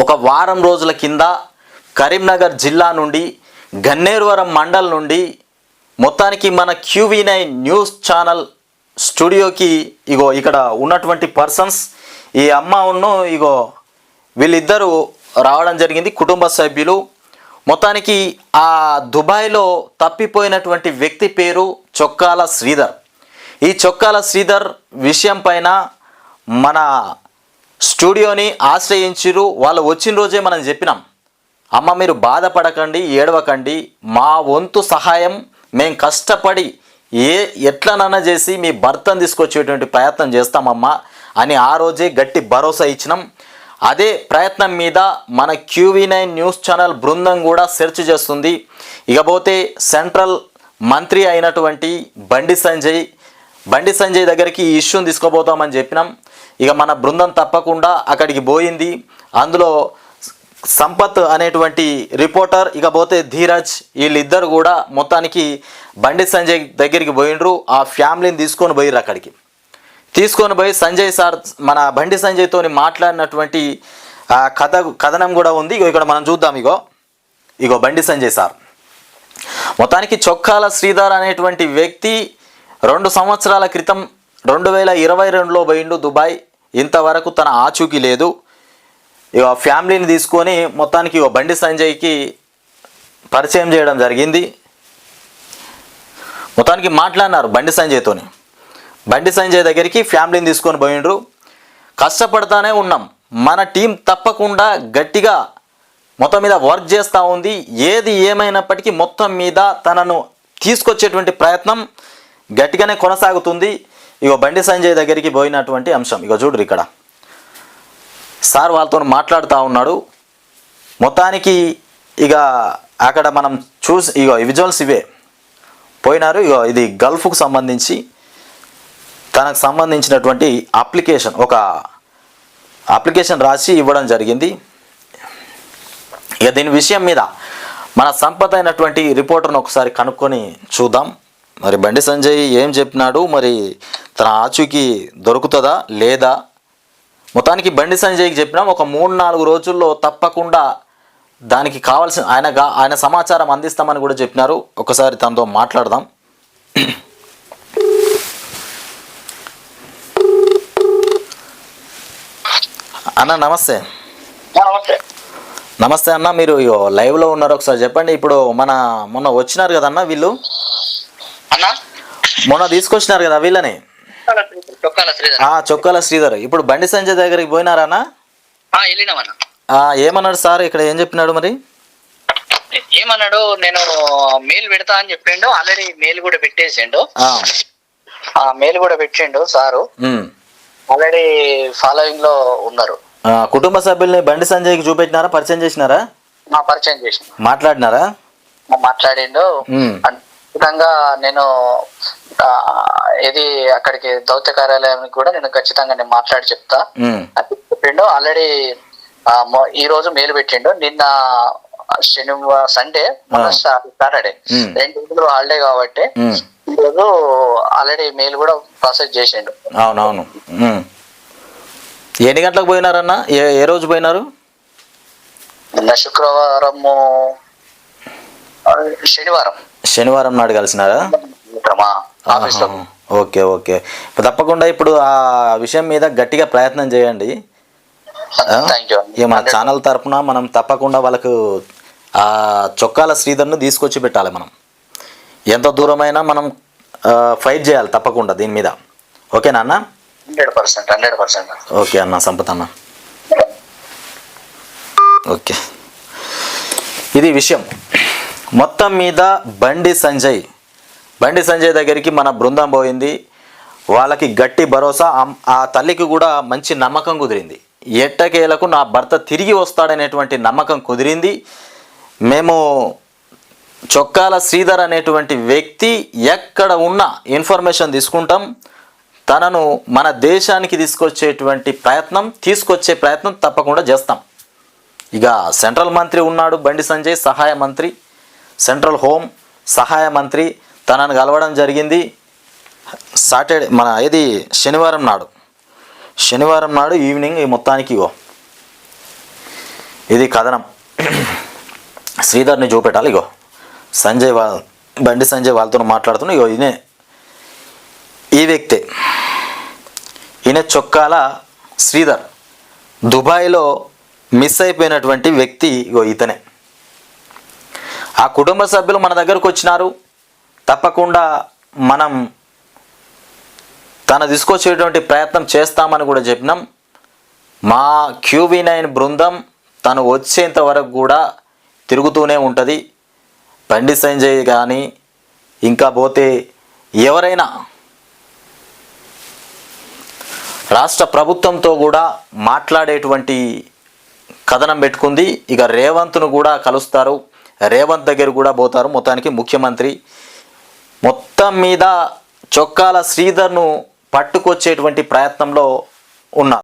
ఒక వారం రోజుల కింద కరీంనగర్ జిల్లా నుండి గన్నేరువరం మండల్ నుండి మొత్తానికి మన క్యూవీ నైన్ న్యూస్ ఛానల్ స్టూడియోకి ఇగో ఇక్కడ ఉన్నటువంటి పర్సన్స్ ఈ అమ్మను ఇగో వీళ్ళిద్దరూ రావడం జరిగింది కుటుంబ సభ్యులు. మొత్తానికి ఆ దుబాయ్లో తప్పిపోయినటువంటి వ్యక్తి పేరు చొక్కాల శ్రీధర్. ఈ చొక్కాల శ్రీధర్ విషయం పైన మన స్టూడియోని ఆశ్రయించిరు. వాళ్ళు వచ్చిన రోజే మనం చెప్పినాం. అమ్మ మీరు బాధపడకండి ఏడవకండి. మా వంతు సహాయం మేము కష్టపడి ఏ ఎట్లనన్నా చేసి మీ భర్తను తీసుకొచ్చేటువంటి ప్రయత్నం చేస్తామమ్మా అని ఆ రోజే గట్టి భరోసా ఇచ్చినాం. అదే ప్రయత్నం మీద మన క్యూవీ నైన్ న్యూస్ ఛానల్ బృందం కూడా సెర్చ్ చేస్తుంది. ఇకపోతే సెంట్రల్ మంత్రి అయినటువంటి బండి సంజయ్ బండి సంజయ్ దగ్గరికి ఈ ఇష్యూని తీసుకోబోతామని చెప్పినాం. ఇక మన బృందం తప్పకుండా అక్కడికి పోయింది. అందులో సంపత్ అనేటువంటి రిపోర్టర్ ఇకపోతే ధీరజ్ వీళ్ళిద్దరు కూడా మొత్తానికి బండి సంజయ్ దగ్గరికి పోయిండ్రు. ఆ ఫ్యామిలీని తీసుకొని పోయిర్రు అక్కడికి. తీసుకొని పోయి సంజయ్ సార్ మన బండి సంజయ్తో మాట్లాడినటువంటి కథ కథనం కూడా ఉంది. ఇగో ఇక్కడ మనం చూద్దాం ఇగో. ఇగో బండి సంజయ్ సార్. మొత్తానికి చొక్కాల శ్రీధర్ అనేటువంటి వ్యక్తి రెండు సంవత్సరాల క్రితం రెండు వేల ఇరవై రెండులో పోయిండు దుబాయ్. ఇంతవరకు తన ఆచూకీ లేదు. ఇక ఫ్యామిలీని తీసుకొని మొత్తానికి ఇక బండి సంజయ్కి పరిచయం చేయడం జరిగింది. మొత్తానికి మాట్లాడినారు బండి సంజయ్తోని. బండి సంజయ్ దగ్గరికి ఫ్యామిలీని తీసుకొని పోయిండ్రు. కష్టపడతానే ఉన్నాం. మన టీం తప్పకుండా గట్టిగా మొత్తం మీద వర్క్ చేస్తూ ఉంది. ఏది ఏమైనప్పటికీ మొత్తం మీద తనను తీసుకొచ్చేటువంటి ప్రయత్నం గట్టిగానే కొనసాగుతుంది. ఇగో బండి సంజయ్ దగ్గరికి పోయినటువంటి అంశం. ఇగో చూడరు ఇక్కడ. సార్ వాళ్ళతో మాట్లాడుతూ ఉన్నాడు. మొత్తానికి ఇక అక్కడ మనం చూసి ఇగో విజువల్స్ ఇవే. పోయినారు ఇగో ఇది గల్ఫ్కు సంబంధించి తనకు సంబంధించినటువంటి అప్లికేషన్ ఒక అప్లికేషన్ రాసి ఇవ్వడం జరిగింది. ఇక దీని విషయం మీద మన సంపద అయినటువంటి రిపోర్టర్ను ఒకసారి కనుక్కొని చూద్దాం. మరి బండి సంజయ్ ఏం చెప్పినాడు మరి తన ఆచూకీ దొరుకుతుందా? లేదా? మొత్తానికి బండి సంజయ్కి చెప్పినాం ఒక మూడు నాలుగు రోజుల్లో తప్పకుండా దానికి కావాల్సిన ఆయన ఆయన సమాచారం అందిస్తామని కూడా చెప్పినారు. ఒకసారి తనతో మాట్లాడదాం. అన్న నమస్తే. నమస్తే. నమస్తే అన్న మీరు లైవ్లో ఉన్నారు ఒకసారి చెప్పండి. ఇప్పుడు మన మొన్న వచ్చినారు కదన్న వీళ్ళు? అన్నా? మొన్న తీసుకొచ్చినారు కదా వీళ్ళని? చొక్కాల శ్రీధర్. ఆ చొక్కాల శ్రీధర్. ఇప్పుడు బండి సంజయ్ దగ్గరికి పోయినారన్నా ఆ, వెళ్ళినామన్నా. ఆ, ఏమన్నాడు సార్? ఇక్కడ ఏం చెప్పినాడు మరి? ఏమన్నాడు? నేను మెయిల్ పెడతా అని చెప్పిండు. ఆల్రెడీ మెయిల్ కూడా పెట్టేసిండు. ఆ, ఆ మెయిల్ కూడా పెట్టిండు సారు. ఆల్రెడీ ఫాలోయింగ్లో ఉన్నారు. ఆ, కుటుంబ సభ్యుల్ని బండి సంజయ్కి చూపెట్టినారా? పరిచయం చేసినారా? పరిచయం చేసిన. మాట్లాడినారా? మాట్లాడిండు. ఖచ్చితంగా నేను ఇది అక్కడికి దౌత్య కార్యాలయానికి కూడా నేను ఖచ్చితంగా నేను మాట్లాడి చెప్తా. అని చెప్పిండు. ఆల్రెడీ ఈ రోజు మెయిల్ పెట్టిండు. నిన్న శనివారం సండే సాటర్డే. రెండు రోజులు హాలిడే కాబట్టి. ఈ రోజు ఆల్రెడీ మెయిల్ కూడా ప్రాసెస్ చేసిండు. అవునవును. ఎన్ని గంటలకు పోయినారన్న? ఏ ఏ రోజు పోయినారు? నిన్న శుక్రవారం శనివారం. శనివారం నాడు కలిసినారా. మా. Okay okay. తప్పకుండా ఇప్పుడు ఆ విషయం మీద గట్టిగా ప్రయత్నం చేయండి. మన ఛానల్ తరపున మనం తప్పకుండా వాళ్ళకు ఆ చొక్కాల శ్రీధర్ను తీసుకొచ్చి పెట్టాలి మనం. ఎంత దూరమైనా మనం ఫైట్ చేయాలి తప్పకుండా దీని మీద. ఓకేనా అన్న hundred percent hundred percent okay అన్న సంపత్ అన్న. ఓకే. ఇది విషయం. మొత్తం మీద బండి సంజయ్ బండి సంజయ్ దగ్గరికి మన బృందం పోయింది. వాళ్ళకి గట్టి భరోసా ఆ తల్లికి కూడా మంచి నమ్మకం కుదిరింది. ఎట్టకేలకు నా భర్త తిరిగి వస్తాడనేటువంటి నమ్మకం కుదిరింది. మేము చొక్కాల శ్రీధర్ అనేటువంటి వ్యక్తి ఎక్కడ ఉన్నా ఇన్ఫర్మేషన్ తీసుకుంటాం. తనను మన దేశానికి తీసుకొచ్చేటువంటి ప్రయత్నం తీసుకొచ్చే ప్రయత్నం తప్పకుండా చేస్తాం. ఇక సెంట్రల్ మంత్రి ఉన్నాడు బండి సంజయ్ సహాయ మంత్రి. సెంట్రల్ హోమ్ సహాయ మంత్రి. తనను కలవడం జరిగింది. సాటర్డే మన ఇది శనివారం నాడు. శనివారం నాడు ఈవినింగ్ ఈ మొత్తానికి ఇగో. ఇది కథనం. శ్రీధర్ని చూపెట్టాలి ఇగో. సంజయ్ వా బండి సంజయ్ వాళ్ళతో మాట్లాడుతున్నా. ఇగో ఈయనే ఈ వ్యక్తే. ఈయన చొక్కాల శ్రీధర్. దుబాయ్లో మిస్ అయిపోయినటువంటి వ్యక్తి ఇగో ఇతనే ఆ కుటుంబ సభ్యులు మన దగ్గరకు వచ్చినారు. తప్పకుండా మనం తన తీసుకొచ్చేటువంటి ప్రయత్నం చేస్తామని కూడా చెప్పినాం. మా క్యూవీ నైన్ బృందం తను వచ్చేంత వరకు కూడా తిరుగుతూనే ఉంటుంది. బండి సంజయ్ కానీ ఇంకా పోతే ఎవరైనా రాష్ట్ర ప్రభుత్వంతో కూడా మాట్లాడేటువంటి కథనం పెట్టుకుంది. ఇక రేవంత్ను కూడా కలుస్తారు. రేవంత్ దగ్గర కూడా పోతారు. మొత్తానికి ముఖ్యమంత్రి మొత్తం మీద చొక్కాల శ్రీధర్ను పట్టుకొచ్చేటువంటి ప్రయత్నంలో ఉన్నారు.